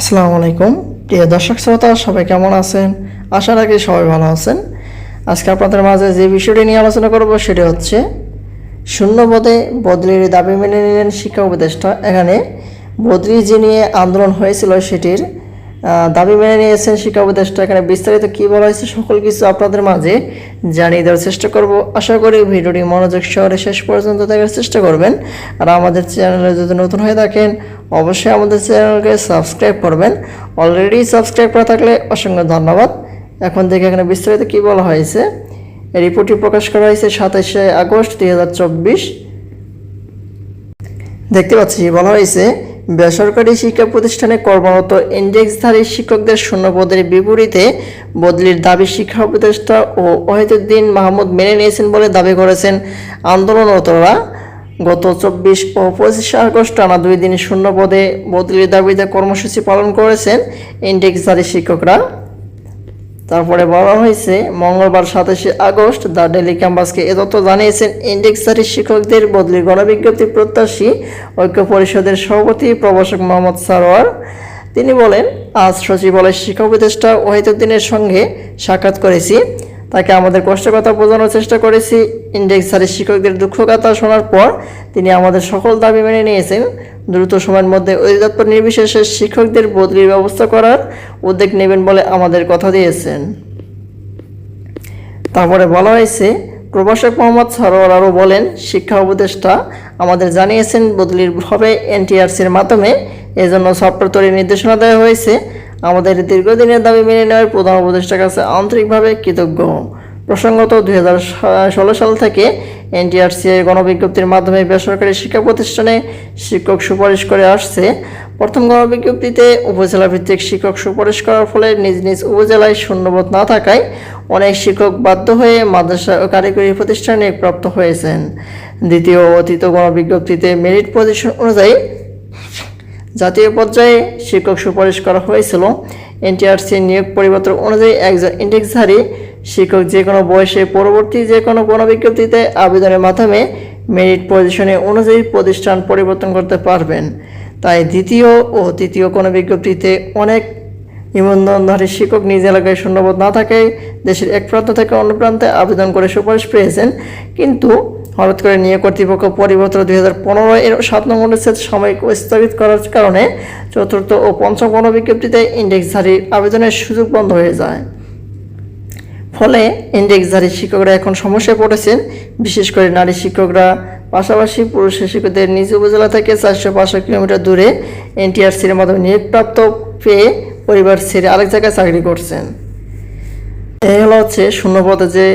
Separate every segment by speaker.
Speaker 1: আসসালামু আলাইকুম। প্রিয় দর্শক শ্রোতা, সবাই কেমন আছেন? আশা রাখি সবাই ভালো আছেন। আজকে আপনাদের মাঝে যে বিষয়টি নিয়ে আলোচনা করব সেটি হচ্ছে শূন্যপদে বদলির দাবি মেনে নিলেন শিক্ষা উপদেষ্টা। এখানে বদলি যে নিয়ে আন্দোলন হয়েছিল সেটির দাবি মেনে নিয়েছেন শিক্ষা উপদেষ্টা। এখানে বিস্তারিত কী বলা হয়েছে সকল কিছু আপনাদের মাঝে জানিয়ে দেওয়ার চেষ্টা করব। আশা করি ভিডিওটি মনোযোগ সহরে শেষ পর্যন্ত দেখার চেষ্টা করবেন। আর আমাদের চ্যানেলে যদি নতুন হয়ে থাকেন, অবশ্যই আমাদের চ্যানেলকে সাবস্ক্রাইব করবেন। অলরেডি সাবস্ক্রাইব করা থাকলে অসংখ্য ধন্যবাদ। এখন দেখে এখানে বিস্তারিত কী বলা হয়েছে? রিপোর্টটি প্রকাশ করা হয়েছে সাতাশে আগস্ট দুই হাজার চব্বিশ। দেখতে পাচ্ছি, বলা হয়েছে বেসরকারি শিক্ষা প্রতিষ্ঠানে কর্মরত ইন্ডেক্সধারী শিক্ষকদের শূন্যপদের বিপরীতে বদলির দাবি শিক্ষা উপদেষ্টা ও ওয়াহিদুদ্দিন মাহমুদ মেনে নিয়েছেন বলে দাবি করেছেন আন্দোলনরতরা। গত চব্বিশ ও পঁচিশে আগস্ট টানা দুই দিন শূন্য পদে বদলির দাবিতে কর্মসূচি পালন করেছেন ইন্ডেক্সধারী শিক্ষকরা। তারপরে বলা হয়েছে, মঙ্গলবার সাতাশে আগস্ট দ্য ডেলি ক্যাম্পাসকে এ তথ্য জানিয়েছেন ইন্ডেক্সারি শিক্ষকদের বদলির গণবিজ্ঞপ্তি প্রত্যাশী ঐক্য পরিষদের সভাপতি প্রভাষক মোহাম্মদ সারোয়ার। তিনি বলেন, আজ সচিবালয় শিক্ষা উপদেষ্টা ওয়াহিদুদ্দিনের সঙ্গে সাক্ষাৎ করেছি। তাকে আমাদের কষ্টের কথা বোঝানোর চেষ্টা করেছি। ইন্ডেক্সারি শিক্ষকদের দুঃখ কথা শোনার পর তিনি আমাদের সকল দাবি মেনে নিয়েছেন। দ্রুত সময়ের মধ্যে অধিদপ্তর নির্বিশেষে শিক্ষকদের বদলির ব্যবস্থা করার উদ্যোগ নেবেন বলে আমাদের কথা দিয়েছেন। তারপরে বলা হয়েছে, প্রভাষক মোহাম্মদ সরোয়ার আরও বলেন, শিক্ষা উপদেষ্টা আমাদের জানিয়েছেন বদলির হবে এনটিআরসির মাধ্যমে এজন্য সফটওয়্যার তৈরির নির্দেশনা দেওয়া হয়েছে। আমাদের দীর্ঘদিনের দাবি মেনে নেওয়ার প্রধান উপদেষ্টার কাছে আন্তরিকভাবে কৃতজ্ঞ। প্রসঙ্গত দুই হাজার ষোলো সাল থেকে এনটিআরসি এর গণবিজ্ঞপ্তির মাধ্যমে বেসরকারি শিক্ষা প্রতিষ্ঠানে শিক্ষক সুপারিশ করে আসছে। প্রথম গণবিজ্ঞপ্তিতে উপজেলা ভিত্তিক শিক্ষক সুপারিশ করার ফলে নিজ নিজ উপজেলায় শূন্যবোধ না থাকায় অনেক শিক্ষক বাধ্য হয়ে মাদ্রাসা ও কারিগরি প্রতিষ্ঠানে প্রাপ্ত হয়েছেন। দ্বিতীয় অতীত গণবিজ্ঞপ্তিতে মেরিট পজিশন অনুযায়ী জাতীয় পর্যায়ে শিক্ষক সুপারিশ করা হয়েছিল। এনটিআরসি নিয়োগ পরিবর্তন অনুযায়ী একজন ইন্ডেক্সধারী শিক্ষক যে কোনো বয়সে পরবর্তী যে কোনো গণবিজ্ঞপ্তিতে আবেদনের মাধ্যমে মেরিট পজিশনে অনুযায়ী প্রতিষ্ঠান পরিবর্তন করতে পারবেন। তাই দ্বিতীয় ও তৃতীয় কোনো বিজ্ঞপ্তিতে অনেক নিবন্ধনধারী শিক্ষক নিজ এলাকায় শূন্যবোধ না থাকায় দেশের এক প্রান্ত থেকে অন্য প্রান্তে আবেদন করে সুপারিশ পেয়েছেন। কিন্তু হঠাৎ করে নিয়োগ কর্তৃপক্ষ পরিবর্তন দুই হাজার পনেরো এর সাত নম্বর অনুচ্ছেদ সাময়িক স্থগিত করার কারণে চতুর্থ ও পঞ্চম গণবিজ্ঞপ্তিতে ইন্ডেক্সধারীর আবেদনের সুযোগ বন্ধ হয়ে যায়। ফলে ইন্ডেক্সধারী শিক্ষকরা এখন সমস্যায় পড়েছেন। বিশেষ করে নারী শিক্ষকরা, পাশাপাশি পুরুষ শিক্ষকদের নিজ উপজেলা থেকে চারশো পাঁচশো কিলোমিটার দূরে এনটিআরসির মাধ্যমে নিয়োগপ্রাপ্ত পেয়ে পরিবার ছেড়ে আরেক জায়গায় চাকরি করছেন। এই হলো হচ্ছে শূন্যপদে যে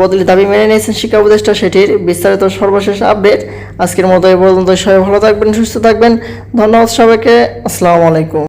Speaker 1: বদলি দাবি মেনে নিয়েছেন শিক্ষা উপদেষ্টা সেটির বিস্তারিত সর্বশেষ আপডেট। আজকের মতো এই পর্যন্ত সবাই ভালো থাকবেন, সুস্থ থাকবেন। ধন্যবাদ সবাইকে। আসসালামু আলাইকুম।